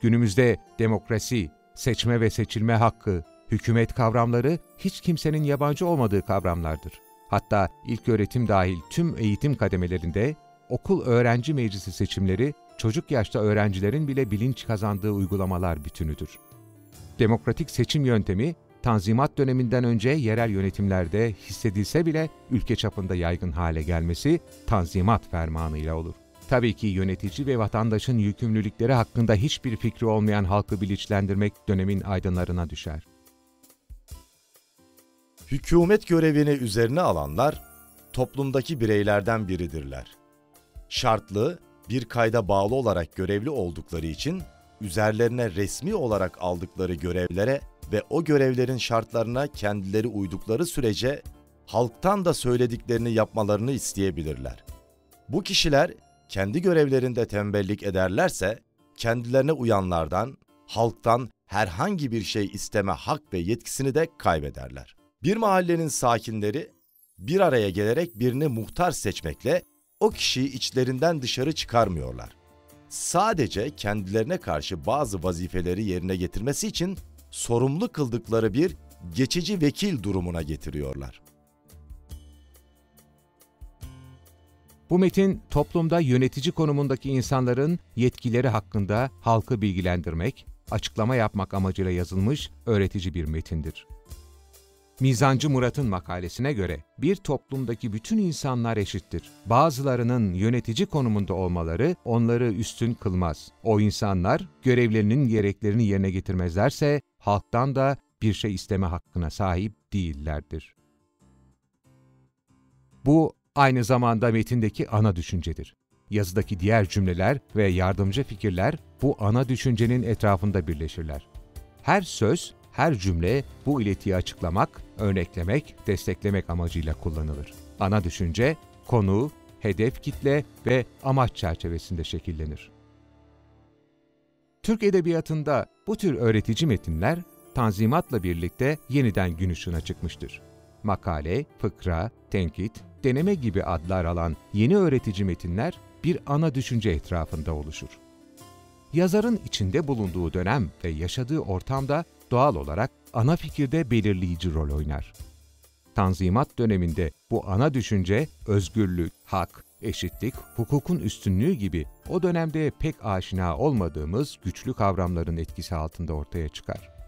Günümüzde demokrasi, seçme ve seçilme hakkı, hükümet kavramları hiç kimsenin yabancı olmadığı kavramlardır. Hatta ilk öğretim dahil tüm eğitim kademelerinde okul öğrenci meclisi seçimleri çocuk yaşta öğrencilerin bile bilinç kazandığı uygulamalar bütünüdür. Demokratik seçim yöntemi Tanzimat döneminden önce yerel yönetimlerde hissedilse bile ülke çapında yaygın hale gelmesi Tanzimat fermanıyla olur. Tabii ki yönetici ve vatandaşın yükümlülükleri hakkında hiçbir fikri olmayan halkı bilinçlendirmek dönemin aydınlarına düşer. Hükümet görevini üzerine alanlar toplumdaki bireylerden biridirler. Şartlı, bir kayda bağlı olarak görevli oldukları için üzerlerine resmi olarak aldıkları görevlere ve o görevlerin şartlarına kendileri uydukları sürece halktan da söylediklerini yapmalarını isteyebilirler. Bu kişiler kendi görevlerinde tembellik ederlerse kendilerine uyanlardan, halktan herhangi bir şey isteme hak ve yetkisini de kaybederler. Bir mahallenin sakinleri bir araya gelerek birini muhtar seçmekle o kişiyi içlerinden dışarı çıkarmıyorlar. Sadece kendilerine karşı bazı vazifeleri yerine getirmesi için sorumlu kıldıkları bir geçici vekil durumuna getiriyorlar. Bu metin toplumda yönetici konumundaki insanların yetkileri hakkında halkı bilgilendirmek, açıklama yapmak amacıyla yazılmış öğretici bir metindir. Mizancı Murat'ın makalesine göre bir toplumdaki bütün insanlar eşittir. Bazılarının yönetici konumunda olmaları onları üstün kılmaz. O insanlar görevlerinin gereklerini yerine getirmezlerse halktan da bir şey isteme hakkına sahip değillerdir. Bu aynı zamanda metindeki ana düşüncedir. Yazıdaki diğer cümleler ve yardımcı fikirler bu ana düşüncenin etrafında birleşirler. Her söz, her cümle bu iletiyi açıklamak, örneklemek, desteklemek amacıyla kullanılır. Ana düşünce, konu, hedef kitle ve amaç çerçevesinde şekillenir. Türk Edebiyatı'nda bu tür öğretici metinler Tanzimat'la birlikte yeniden gün ışığına çıkmıştır. Makale, fıkra, tenkit, deneme gibi adlar alan yeni öğretici metinler bir ana düşünce etrafında oluşur. Yazarın içinde bulunduğu dönem ve yaşadığı ortamda doğal olarak ana fikirde belirleyici rol oynar. Tanzimat döneminde bu ana düşünce özgürlük, hak, eşitlik, hukukun üstünlüğü gibi o dönemde pek aşina olmadığımız güçlü kavramların etkisi altında ortaya çıkar.